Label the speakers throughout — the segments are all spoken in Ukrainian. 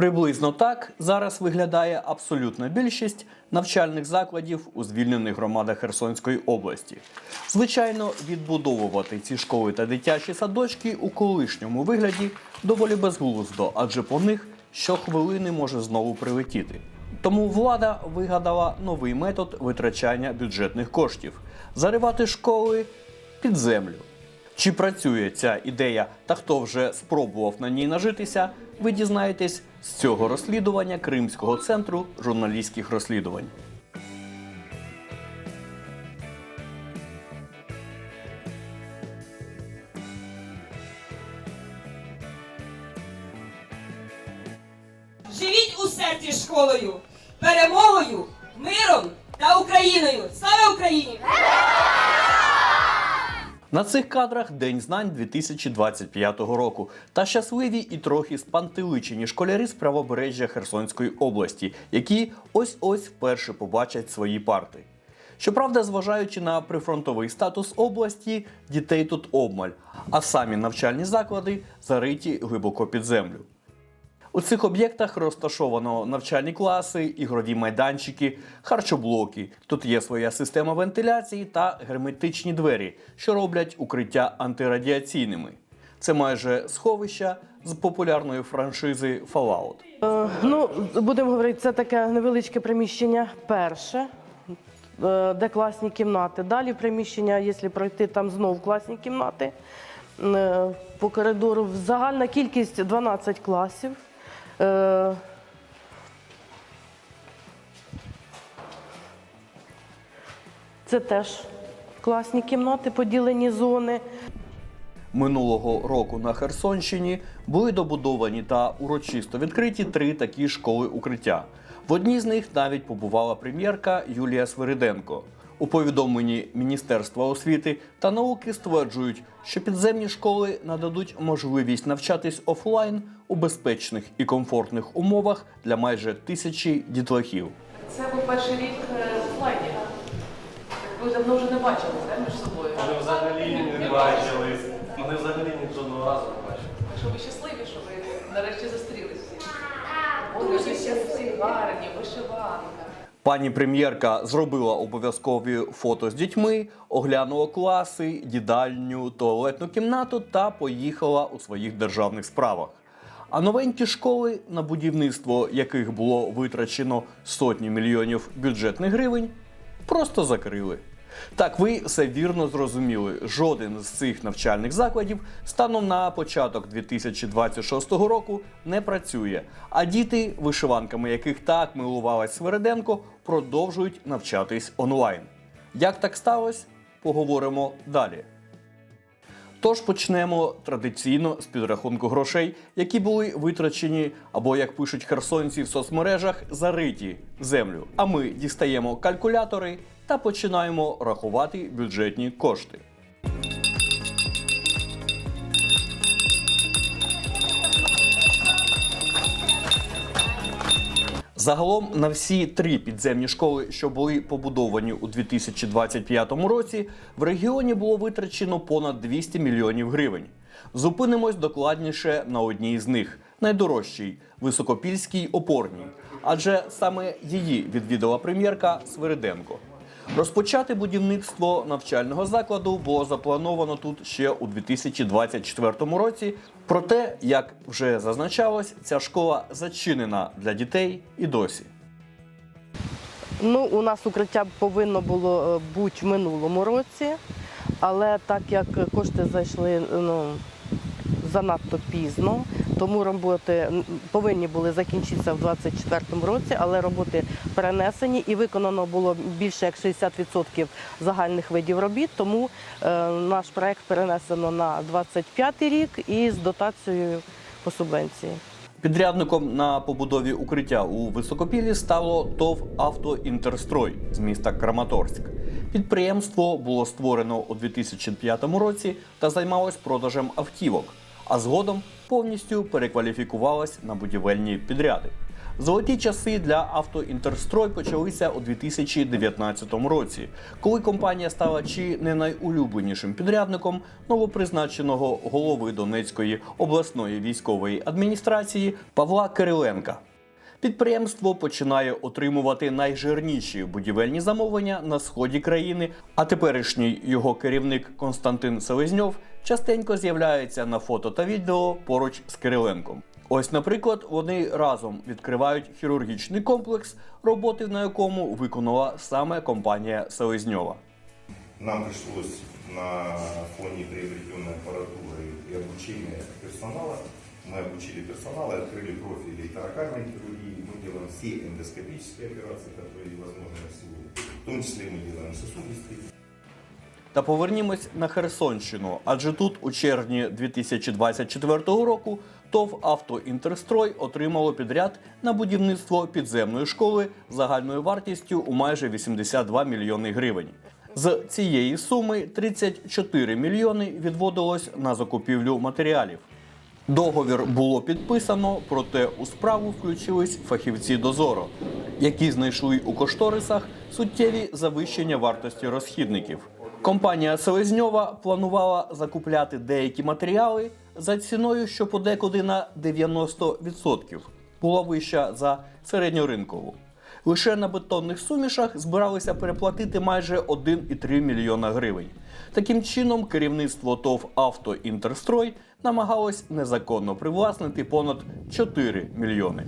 Speaker 1: Приблизно так зараз виглядає абсолютна більшість навчальних закладів у звільнених громадах Херсонської області. Звичайно, відбудовувати ці школи та дитячі садочки у колишньому вигляді доволі безглуздо, адже по них щохвилини може знову прилетіти. Тому влада вигадала новий метод витрачання бюджетних коштів заривати школи під землю. Чи працює ця ідея та хто вже спробував на ній нажитися, ви дізнаєтесь з цього розслідування Кримського центру журналістських розслідувань.
Speaker 2: Живіть у серці школою, перемогою, миром та Україною! Слава Україні!
Speaker 1: На цих кадрах День знань 2025 року та щасливі і трохи спантеличені школярі з правобережжя Херсонської області, які ось ось вперше побачать свої парти. Щоправда, зважаючи на прифронтовий статус області, дітей тут обмаль, а самі навчальні заклади зариті глибоко під землю. У цих об'єктах розташовано навчальні класи, ігрові майданчики, харчоблоки. Тут є своя система вентиляції та герметичні двері, що роблять укриття антирадіаційними. Це майже сховища з популярної франшизи Fallout.
Speaker 3: Е, Ну, будемо говорити, це таке невеличке приміщення перше, е, де класні кімнати. Далі приміщення, якщо пройти, там знов класні кімнати. Е, По коридору загальна кількість 12 класів. Е, Це теж класні кімнати, поділені зони.
Speaker 1: Минулого року на Херсонщині були добудовані та урочисто відкриті три такі школи укриття. В одній з них навіть побувала прем'єрка Юлія Свириденко. У повідомленні Міністерства освіти та науки стверджують, що підземні школи нададуть можливість навчатись офлайн у безпечних і комфортних умовах для майже тисячі дітлахів.
Speaker 4: Це був перший рік е, офлайні. Ви давно вже не бачились да, між собою.
Speaker 5: Вони взагалі не бачились. Вони взагалі ні жодного разу не бачили.
Speaker 4: Що ви щасливі, що ви нарешті ви всі всі гарні, вишиванка.
Speaker 1: Пані прем'єрка зробила обов'язкові фото з дітьми, оглянула класи, їдальню, туалетну кімнату та поїхала у своїх державних справах. А новенькі школи, на будівництво яких було витрачено сотні мільйонів бюджетних гривень, просто закрили. Так, ви все вірно зрозуміли. Жоден з цих навчальних закладів станом на початок 2026 року не працює. А діти, вишиванками яких так милувалась Свереденко, продовжують навчатись онлайн. Як так сталося? Поговоримо далі. Тож почнемо традиційно з підрахунку грошей, які були витрачені, або як пишуть херсонці в соцмережах, зариті землю. А ми дістаємо калькулятори та починаємо рахувати бюджетні кошти. Загалом на всі три підземні школи, що були побудовані у 2025 році, в регіоні було витрачено понад 200 мільйонів гривень. Зупинимось докладніше на одній з них найдорожчій високопільській опорній, адже саме її відвідала прем'єрка Свириденко. Розпочати будівництво навчального закладу було заплановано тут ще у 2024 році. Проте, як вже зазначалось, ця школа зачинена для дітей і досі.
Speaker 3: Ну, у нас укриття повинно було е, бути в минулому році, але так як кошти зайшли ну, занадто пізно, тому роботи повинні були закінчитися в 2024 році, але роботи перенесені і виконано було більше як 60% загальних видів робіт. Тому е, наш проект перенесено на 2025 рік і з дотацією по субвенції.
Speaker 1: Підрядником на побудові укриття у Високопілі стало ТОВ «Автоінтерстрой» з міста Краматорськ. Підприємство було створено у 2005 році та займалось продажем автівок. А згодом повністю перекваліфікувалась на будівельні підряди. Золоті часи для автоінтерстрой почалися у 2019 році, коли компанія стала чи не найулюбленішим підрядником новопризначеного голови Донецької обласної військової адміністрації Павла Кириленка. Підприємство починає отримувати найжирніші будівельні замовлення на сході країни, а теперішній його керівник Константин Селезньов частенько з'являється на фото та відео поруч з Кириленком. Ось, наприклад, вони разом відкривають хірургічний комплекс, роботи на якому виконала саме компанія Селезньова.
Speaker 6: Нам пришлось на фоне приобретенной аппаратуры и обучения персонала, мы обучили персонал и открыли профили таракальной хирургии. Мы делаем все эндоскопические операции, которые возможны на сегодня. В том числе мы делаем сосудистые.
Speaker 1: та повернімось на Херсонщину, адже тут у червні 2024 року ТОВ «Автоінтерстрой» отримало підряд на будівництво підземної школи загальною вартістю у майже 82 мільйони гривень. З цієї суми 34 мільйони відводилось на закупівлю матеріалів. Договір було підписано, проте у справу включились фахівці дозоро, які знайшли у кошторисах суттєві завищення вартості розхідників. Компанія Селезньова планувала закупляти деякі матеріали за ціною, що подекуди на 90% була вища за середньоринкову. Лише на бетонних сумішах збиралися переплатити майже 1,3 мільйона гривень. Таким чином, керівництво ТОВ «Автоінтерстрой» намагалось незаконно привласнити понад 4 мільйони.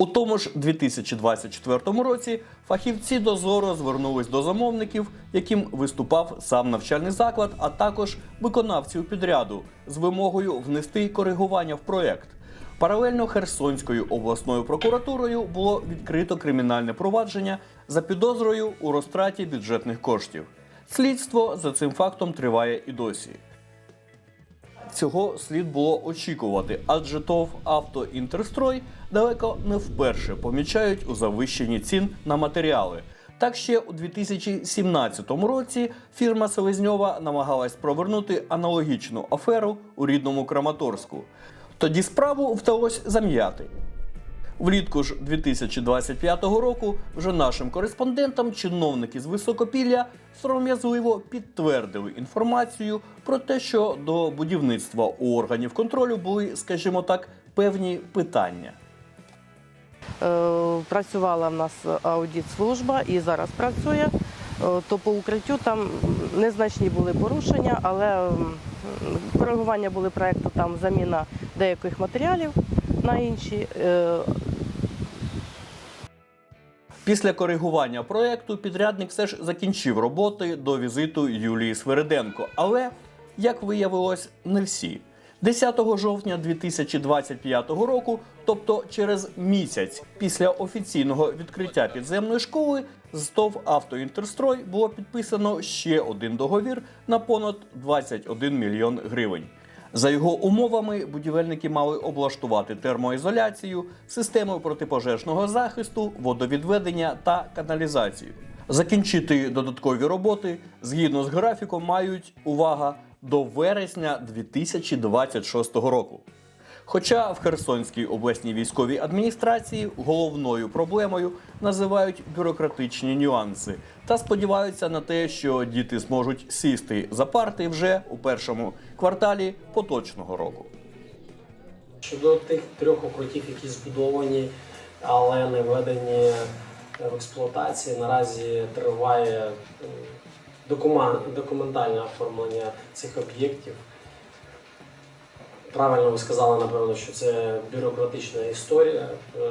Speaker 1: У тому ж 2024 році фахівці дозоро звернулись до замовників, яким виступав сам навчальний заклад, а також виконавців підряду з вимогою внести коригування в проект. Паралельно Херсонською обласною прокуратурою було відкрито кримінальне провадження за підозрою у розтраті бюджетних коштів. Слідство за цим фактом триває і досі. Цього слід було очікувати, адже ТОВ «Автоінтерстрой» далеко не вперше помічають у завищенні цін на матеріали. Так ще у 2017 році фірма Селезньова намагалась провернути аналогічну аферу у рідному Краматорську. Тоді справу вдалося зам'яти. Влітку ж 2025 року вже нашим кореспондентам чиновники з Високопілля сором'язливо підтвердили інформацію про те, що до будівництва у органів контролю були, скажімо так, певні питання.
Speaker 3: Е, Працювала в нас аудит-служба і зараз працює. Е, То по укриттю там незначні були порушення, але коригування були проєкту, там заміна деяких матеріалів на інші.
Speaker 1: Після коригування проекту підрядник все ж закінчив роботи до візиту Юлії Свериденко. Але, як виявилось, не всі. 10 жовтня 2025 року, тобто через місяць після офіційного відкриття підземної школи, з ТОВ «Автоінтерстрой» було підписано ще один договір на понад 21 мільйон гривень. За його умовами, будівельники мали облаштувати термоізоляцію, систему протипожежного захисту, водовідведення та каналізацію. Закінчити додаткові роботи згідно з графіком мають увага до вересня 2026 року. Хоча в Херсонській обласній військовій адміністрації головною проблемою називають бюрократичні нюанси та сподіваються на те, що діти зможуть сісти за парти вже у першому кварталі поточного року.
Speaker 7: Щодо тих трьох укриттів, які збудовані, але не введені в експлуатацію, наразі триває е, документальне оформлення цих об'єктів. Правильно ви сказали, напевно, що це бюрократична історія. Е,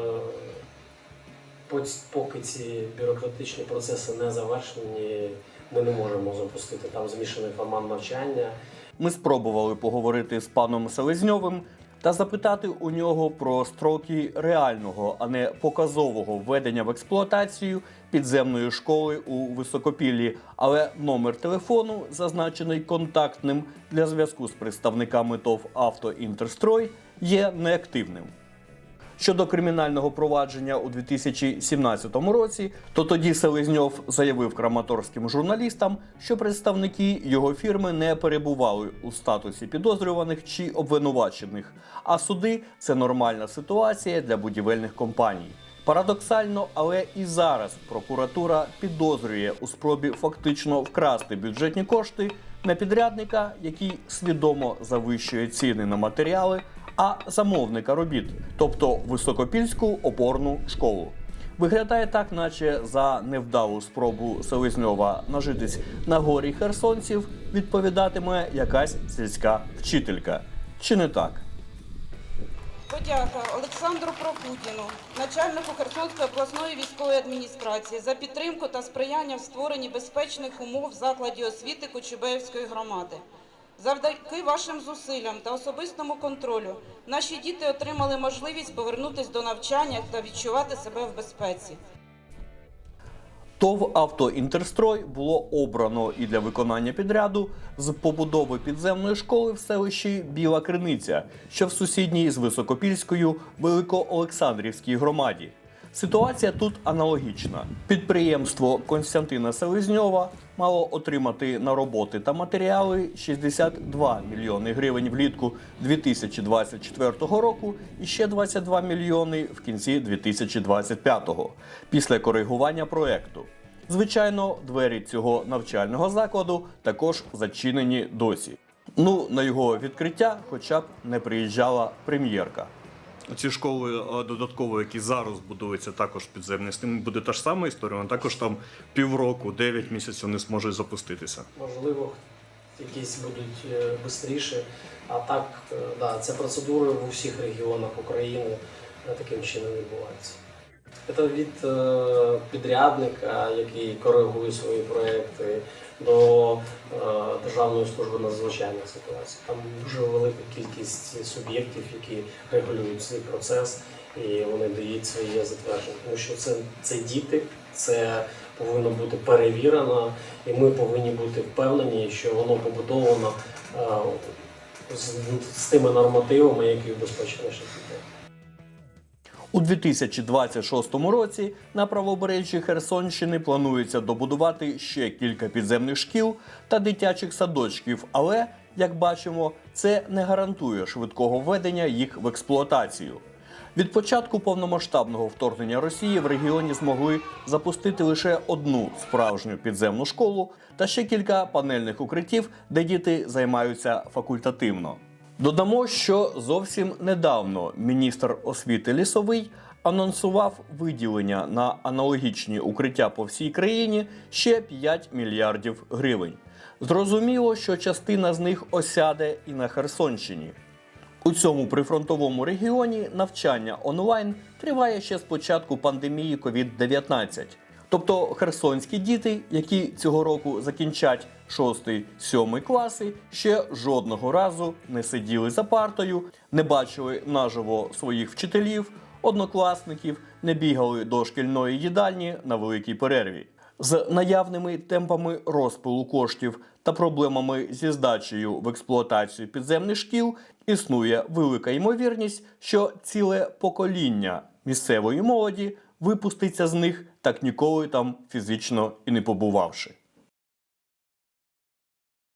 Speaker 7: Поки ці бюрократичні процеси не завершені, ми не можемо запустити там змішаний формат навчання.
Speaker 1: Ми спробували поговорити з паном Селезньовим та запитати у нього про строки реального, а не показового введення в експлуатацію підземної школи у Високопіллі. Але номер телефону, зазначений контактним для зв'язку з представниками ТОВ «Автоінтерстрой», є неактивним. Щодо кримінального провадження у 2017 році, то тоді Селезньов заявив краматорським журналістам, що представники його фірми не перебували у статусі підозрюваних чи обвинувачених, а суди це нормальна ситуація для будівельних компаній. Парадоксально, але і зараз прокуратура підозрює у спробі фактично вкрасти бюджетні кошти не підрядника, який свідомо завищує ціни на матеріали, а замовника робіт, тобто високопільську опорну школу. Виглядає так, наче за невдалу спробу Селезньова нажитись на горі херсонців відповідатиме якась сільська вчителька. Чи не так?
Speaker 8: Подяка Олександру Прокудіну, начальнику Херсонської обласної військової адміністрації, за підтримку та сприяння в створенні безпечних умов в закладі освіти Кочубеївської громади. Завдяки вашим зусиллям та особистому контролю наші діти отримали можливість повернутися до навчання та відчувати себе в безпеці.
Speaker 1: ТОВ «Автоінтерстрой» було обрано і для виконання підряду з побудови підземної школи в селищі Біла Криниця, що в сусідній з Високопільською Великоолександрівській громаді. Ситуація тут аналогічна. Підприємство Константина Селезньова мало отримати на роботи та матеріали 62 мільйони гривень влітку 2024 року і ще 22 мільйони в кінці 2025 після коригування проекту. Звичайно, двері цього навчального закладу також зачинені досі. Ну, на його відкриття хоча б не приїжджала прем'єрка.
Speaker 5: Ці школи додатково, які зараз будуються, також підземні, з тим буде та ж сама історія, але також там півроку, 9 місяців не зможуть запуститися.
Speaker 7: Можливо, якісь будуть швидше. А так, е, да, це процедури в усіх регіонах України е, таким чином відбуваються. Це від е, підрядника, який коригує свої проекти, до е, Державної служби надзвичайних ситуацій. Там дуже велика кількість суб'єктів, які регулюють цей процес, і вони дають своє затвердження. Тому що це, це діти, це повинно бути перевірено, і ми повинні бути впевнені, що воно побудовано е, з, з тими нормативами, які убезпечені наших дітей.
Speaker 1: У 2026 році на правобережжі Херсонщини планується добудувати ще кілька підземних шкіл та дитячих садочків, але, як бачимо, це не гарантує швидкого введення їх в експлуатацію. Від початку повномасштабного вторгнення Росії в регіоні змогли запустити лише одну справжню підземну школу та ще кілька панельних укриттів, де діти займаються факультативно. Додамо, що зовсім недавно міністр освіти лісовий анонсував виділення на аналогічні укриття по всій країні ще 5 мільярдів гривень. Зрозуміло, що частина з них осяде і на Херсонщині. У цьому прифронтовому регіоні навчання онлайн триває ще з початку пандемії COVID-19. Тобто херсонські діти, які цього року закінчать 6-7 класи, ще жодного разу не сиділи за партою, не бачили наживо своїх вчителів, однокласників, не бігали до шкільної їдальні на великій перерві. З наявними темпами розпилу коштів та проблемами зі здачею в експлуатацію підземних шкіл існує велика ймовірність, що ціле покоління місцевої молоді випуститься з них так ніколи там фізично і не побувавши.